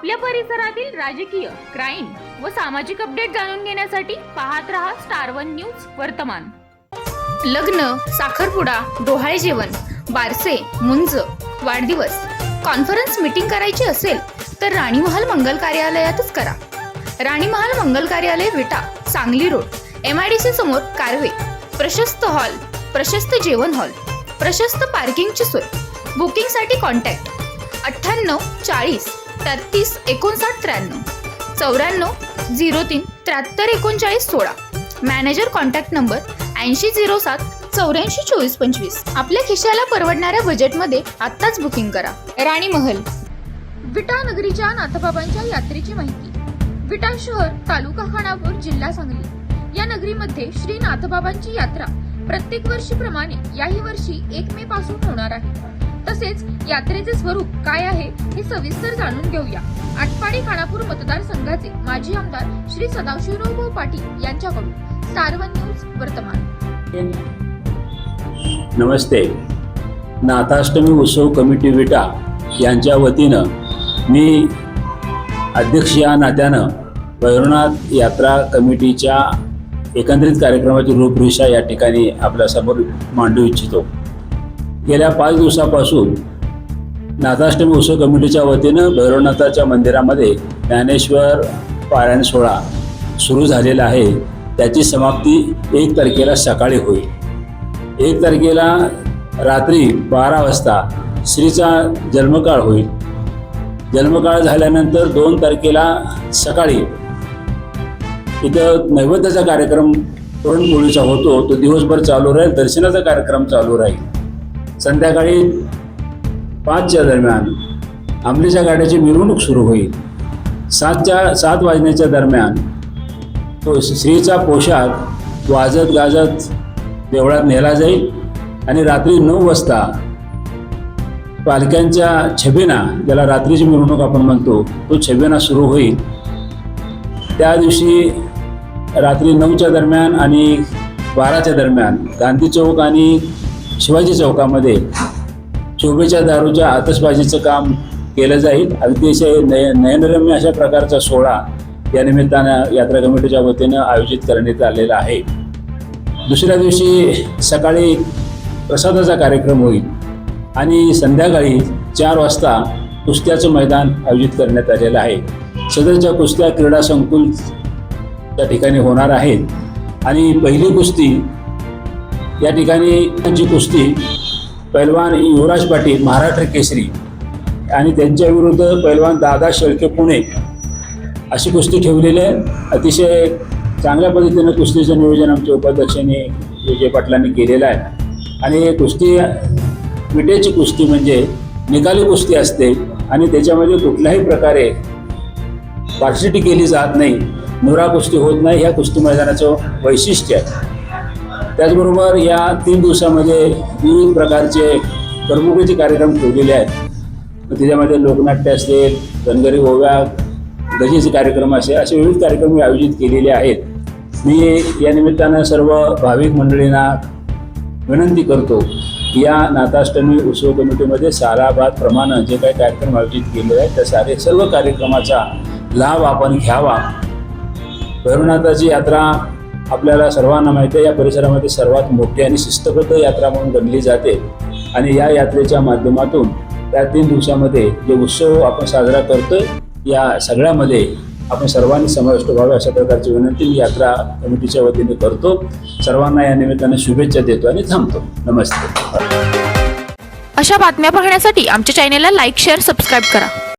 आपल्या परिसरातील राजकीय क्राईम व सामाजिक अपडेट जाणून घेण्यासाठी पाहत रहा स्टार वन न्यूज वर्तमान. लग्न साखरपुडा डोहाळे जेवण बारसे मुंज वाढदिवस. कॉन्फरन्स मीटिंग करायची असेल तर राणी महाल मंगल कार्यालयातच करा. राणी महाल मंगल कार्यालय Vita Sangli road M I D C समोर कारवे. प्रशस्त हॉल प्रशस्त जेवण हॉल प्रशस्त पार्किंगची सोय. बुकिंगसाठी कॉन्टॅक्ट अठ्ठ्याण्णव चाळीस तेहतीस एकोणसाठ त्र्याण्णव. चौऱ्याण्णव झिरो तीन त्र्याहत्तर एकोणचाळीस सोळा. मॅनेजर कॉन्टॅक्ट नंबर ऐंशी झिरो सात चौऱ्याऐंशी चोवीस पंचवीस. आपल्या खिशाला परवडणाऱ्या बजेटमध्ये आत्ताच बुकिंग करा. राणी महल. विटा नगरीच्या नाथबाबांच्या यात्रेची माहिती. विटा शहर तालुका खानापूर जिल्हा सांगली. या नगरीमध्ये श्री नाथबाबांची यात्रा प्रत्येक वर्षीप्रमाणे याही वर्षी एक मे पासून होणार आहे. तसेच यात्रेचे स्वरूप काय आहे हे सविस्तर जाणून घेऊया. आटपाडी खानापूर मतदारसंघाचे माजी आमदार श्री सदाशिवराव पाटील यांच्याकडून स्टार न्यूज वर्तमान. नमस्ते. नाथाष्टमी उत्सव कमिटी विटा यांच्या वतीनं मी अध्यक्ष या नात्यानं भैरवनाथ यात्रा कमिटीच्या एकंदरीत कार्यक्रमाची रूपरेषा या ठिकाणी आपल्यासमोर मांडू इच्छितो. गेल्या पाच दिवसापासून नाथाष्टमी उत्सव कमिटीच्या वतीनं भैरवनाथाच्या मंदिरामध्ये ज्ञानेश्वर पारायण सोहळा सुरू झालेला आहे. त्याची समाप्ती एक तारखेला सकाळी होईल. एक तारखेला रात्री बारा वाजता श्रीचा जन्मकाळ होईल. जन्मकाळ झाल्यानंतर दोन तारखेला सकाळी इथं नैवेद्याचा कार्यक्रम पुरणपोळीचा होतो. तो दिवसभर चालू राहील दर्शनाचा कार्यक्रम चालू राहील. संध्याकाळी पाचच्या दरम्यान अंमलीच्या गाड्याची मिरवणूक सुरू होईल. सातच्या सात वाजण्याच्या दरम्यान तो स्त्रीचा पोशाख वाजत गाजत देवळात नेला जाईल आणि रात्री नऊ वाजता पालख्यांच्या छबिना ज्याला रात्रीची मिरवणूक आपण म्हणतो तो छबिना सुरू होईल. त्या दिवशी रात्री नऊच्या दरम्यान आणि बाराच्या दरम्यान गांधी चौक आणि शिवाजी चौकामध्ये शोभेच्या दारूच्या आतषबाजीचं काम केलं जाईल. अतिशय नय नयनरम्य अशा प्रकारचा सोहळा या निमित्तानं यात्रा कमिटीच्या वतीनं आयोजित करण्यात आलेला आहे. दुसऱ्या दिवशी सकाळी प्रसादाचा कार्यक्रम होईल आणि संध्याकाळी चार वाजता कुस्त्याचं मैदान आयोजित करण्यात आलेलं आहे. सदरच्या कुस्त्या क्रीडा संकुल त्या ठिकाणी होणार आहेत आणि पहिली कुस्ती या ठिकाणी त्यांची कुस्ती पैलवान युवराज पाटील महाराष्ट्र केसरी आणि त्यांच्या विरुद्ध पैलवान दादा शेळके पुणे अशी कुस्ती ठेवलेली आहे. अतिशय चांगल्या पद्धतीनं कुस्तीचं नियोजन आमच्या उपाध्यक्षांनी विजय पाटलांनी केलेलं आहे. आणि कुस्ती विटेची कुस्ती म्हणजे निकाली कुस्ती असते आणि त्याच्यामध्ये कुठल्याही प्रकारे पार्सिटी केली जात नाही नुरा कुस्ती होत नाही ह्या कुस्ती मैदानाचं वैशिष्ट्य आहे. त्याचबरोबर या तीन दिवसामध्ये विविध प्रकारचे करमुकीचे कार्यक्रम ठेवलेले आहेत. त्याच्यामध्ये लोकनाट्य असेल धनगरी ओव्या गजेचे कार्यक्रम असे असे विविध कार्यक्रम मी आयोजित केलेले आहेत. मी या निमित्तानं सर्व भाविक मंडळींना विनंती करतो या नाथाष्टमी उत्सव कमिटीमध्ये साराभात प्रमाणे जे काही कार्यक्रम आयोजित केलेले आहेत त्या सारे सर्व कार्यक्रमाचा लाभ आपण घ्यावा. भैरवनाथाची यात्रा आपल्याला सर्वांना माहिती आहे या परिसरामध्ये सर्वात मोठी आणि शिस्तबद्ध यात्रा म्हणून गणली जाते. आणि या यात्रेच्या माध्यमातून त्या तीन दिवसामध्ये जे उत्सव आपण साजरा करतो या सगळ्यामध्ये आपण सर्वांनी समाविष्ट व्हावे अशा प्रकारची विनंती मी यात्रा कमिटीच्या वतीने करतो. सर्वांना या निमित्ताने शुभेच्छा देतो आणि थांबतो. नमस्ते. अशा बातम्या पाहण्यासाठी आमच्या चॅनेलला लाईक शेअर सबस्क्राईब करा.